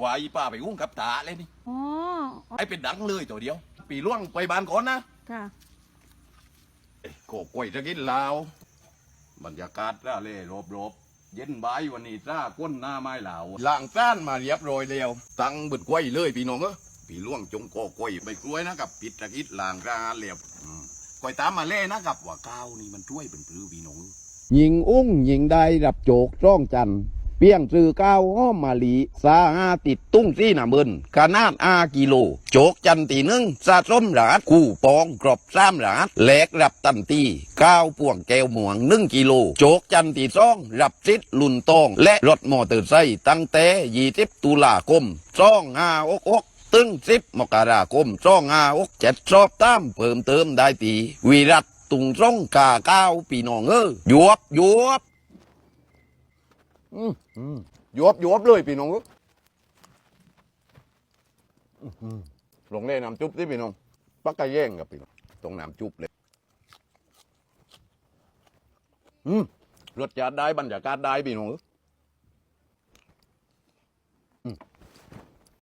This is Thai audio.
ว่าอีป้าไปอุ้งกับตาเลยนี่อ๋อไอ้เป็นดังเลยตัวเดียว ปีล่วงไปบ้านก่อนนะค่ะเอ้ยโกกล้วยจะกินลาวบรรยากาศร่าเล่รบรบๆเย็นบ่ายวันนี้ร่าก้นหน้าไม้เหลาล่างจ้านมาเรียบร้อยแล้วตั้งบึดกล้วยเลยพี่น้องเออปีล่วงจงโกกล้วยไปกล้วยนะครับปิดตะกิดล่างร่าเรียบอืมกล้วยตามมาเล่นะครับว่าก้าวนี่มันช่วยเป็นปลือพี่น้องยิงอุ้งยิงได้รับโจกร่องจันทร์เปียงซื้อก้าวห้อมมาลีสาอาติดตุ้งซี่หนาเบินขนาดอากิโล โจกจันตีหนึ่งสะสมหลาดคู่ปองกรอบสามหลาดแหลกรับตันตีก้าวป่วงแก้วหมวงหนึ่งกิโล โจกจันตีสองรับซิดลุนตอง และรถมอเตอร์ไซค์ตั้งแต่ยี่สิบตุลาคมสองห้าอกอกตึงสิบมกราคมสองห้าอกเจ็ดสอบตามเพิ่มเติมได้ตีวิรัตตุงส่งกาก้าวปีนองเออหยวบยวบ อืมอืมยวบยวบเลยพี่น้องอืมหลงเล่น้ำจุ๊บสิพี่น้องปักกะแย่งกับพี่น้องตรงน้ำจุ๊บเลย อืมรสชาติได้บรรยากาศได้พี่น้องอ้ย